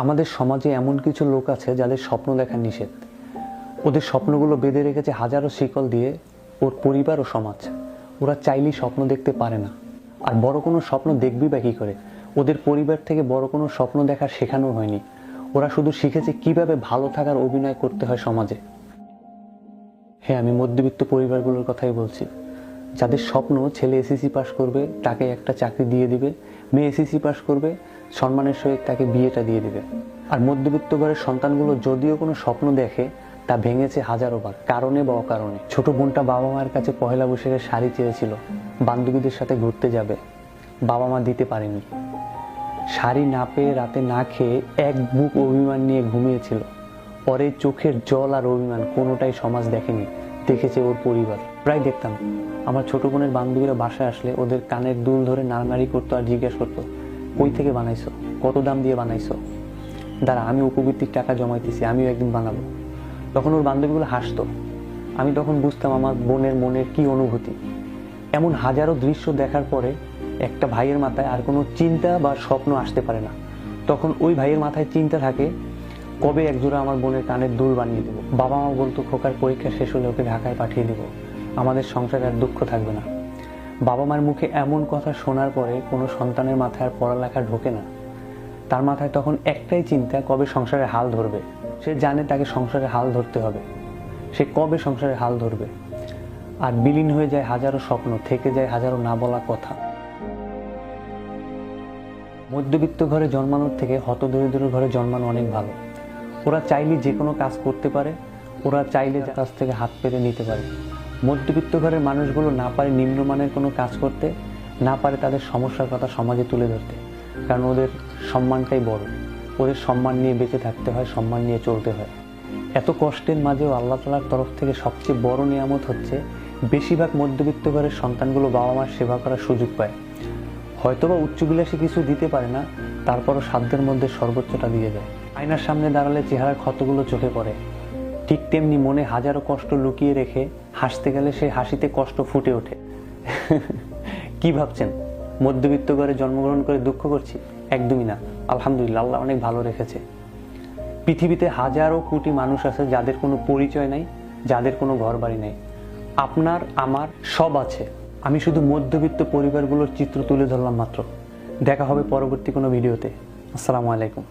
আমাদের সমাজে এমন কিছু লোক আছে যাদের স্বপ্ন দেখা নিষেধ। ওদের স্বপ্নগুলো বেঁধে রেখেছে হাজারো শিকল দিয়ে ওর পরিবার ও সমাজ। ওরা চাইলেই স্বপ্ন দেখতে পারে না। আর বড় কোনো স্বপ্ন দেখবি বা কী করে? ওদের পরিবার থেকে বড় কোনো স্বপ্ন দেখা শেখানো হয়নি। ওরা শুধু শিখেছে কীভাবে ভালো থাকার অভিনয় করতে হয় সমাজে। হ্যাঁ আমি মধ্যবিত্ত পরিবারগুলোর কথাই বলছি। যাদের স্বপ্ন ছেলে এসএসসি পাশ করবে, তাকে একটা চাকরি দিয়ে দিবে, মেয়ে এসএসসি পাশ করবে সম্মানের সহিত তাকে বিয়েটা দিয়ে দিবে। আর মধ্যবিত্ত ঘরের সন্তানগুলো যদিও কোনো স্বপ্ন দেখে, তা ভেঙেছে হাজারো বার কারণে বা অকারণে। ছোট বোনটা বাবা মায়ের কাছে পয়লা বৈশাখের শাড়ি চেয়েছিল, বান্ধবীদের সাথে ঘুরতে যাবে। বাবা মা দিতে পারেনি। শাড়ি না পেয়ে রাতে না খেয়ে এক বুক অভিমান নিয়ে ঘুমিয়েছিল। পরে চোখের জল আর অভিমান কোনোটাই সমাজ দেখেনি, দেখেছে ওর পরিবার। প্রায় দেখতাম, আমার ছোট বোনের বান্ধবীরা বাসায় আসলে ওদের কানের দুল ধরে নাড়ানাড়ি করতো আর জিজ্ঞেস করতো কই থেকে বানাইছো? কত দাম দিয়ে বানাইছো? দাঁড়া, আমি উপবৃত্তির টাকা জমাইতেছি, আমিও একদিন বানাবো। তখন ওর বান্ধবীগুলো হাসতো। আমি তখন বুঝতাম আমার বোনের মনের কি অনুভূতি। এমন হাজারো দৃশ্য দেখার পরে একটা ভাইয়ের মাথায় আর কোনো চিন্তা বা স্বপ্ন আসতে পারে না। তখন ওই ভাইয়ের মাথায় চিন্তা থাকে, কবে একজোড়া আমার বোনের কানের দুল বানিয়ে দেবো? বাবা মা বলতো, খোকার পরীক্ষা শেষ হলে ওকে ঢাকায় পাঠিয়ে দেবো। আমাদের সংসারে আর দুঃখ থাকবে না। বাবা মার মুখে এমন কথা শোনার পরে কোনো সন্তানের মাথায় আর পড়ালেখা ঢোকে না। তার মাথায় তখন একটাই চিন্তা, কবে সংসারে হাল ধরবে? সে জানে তাকে সংসারে হাল ধরতে হবে। সে কবে সংসারে হাল ধরবে? আর বিলীন হয়ে যায় হাজারো স্বপ্ন, থেকে যায় হাজারো না বলা কথা। মধ্যবিত্ত ঘরে জন্মানোর থেকে হতদরিদ্র ঘরে জন্মানো অনেক ভালো। ওরা চাইলে যে কোনো কাজ করতে পারে, ওরা চাইলে কাছ থেকে হাত পেতে নিতে পারে। মধ্যবিত্ত ঘরের মানুষগুলো না পারে নিম্নমানের কোনো কাজ করতে, না পারে তাদের সমস্যার কথা সমাজে তুলে ধরতে। কারণ ওদের সম্মানটাই বড়। ওদের সম্মান নিয়ে বেঁচে থাকতে হয়, সম্মান নিয়ে চলতে হয়। এত কষ্টের মাঝেও আল্লাহ তালার তরফ থেকে সবচেয়ে বড় নিয়ামত হচ্ছে, বেশিরভাগ মধ্যবিত্ত ঘরের সন্তানগুলো বাবা মার সেবা করার সুযোগ পায়। হয়তোবা উচ্চবিলাসী কিছু দিতে পারে না, তারপরও সাধ্যের মধ্যে সর্বোচ্চটা দিয়ে যায়। আয়নার সামনে দাঁড়ালে চেহারার ক্ষতগুলো চোখে পড়ে। ঠিক তেমনি মনে হাজারো কষ্ট লুকিয়ে রেখে হাসতে গেলে সেই হাসিতে কষ্ট ফুটে ওঠে। কি ভাবছেন? মধ্যবিত্ত ঘরে জন্মগ্রহণ করে দুঃখ করছি? একদমই না। আলহামদুলিল্লাহ, আল্লাহ অনেক ভালো রেখেছে। পৃথিবীতে হাজারো কোটি মানুষ আছে যাদের কোনো পরিচয় নাই, যাদের কোনো ঘর বাড়ি নেই। আপনার, আমার সব আছে। আমি শুধু মধ্যবিত্ত পরিবারগুলোর চিত্র তুলে ধরলাম মাত্র। দেখা হবে পরবর্তী কোনো ভিডিওতে। আসসালামু আলাইকুম।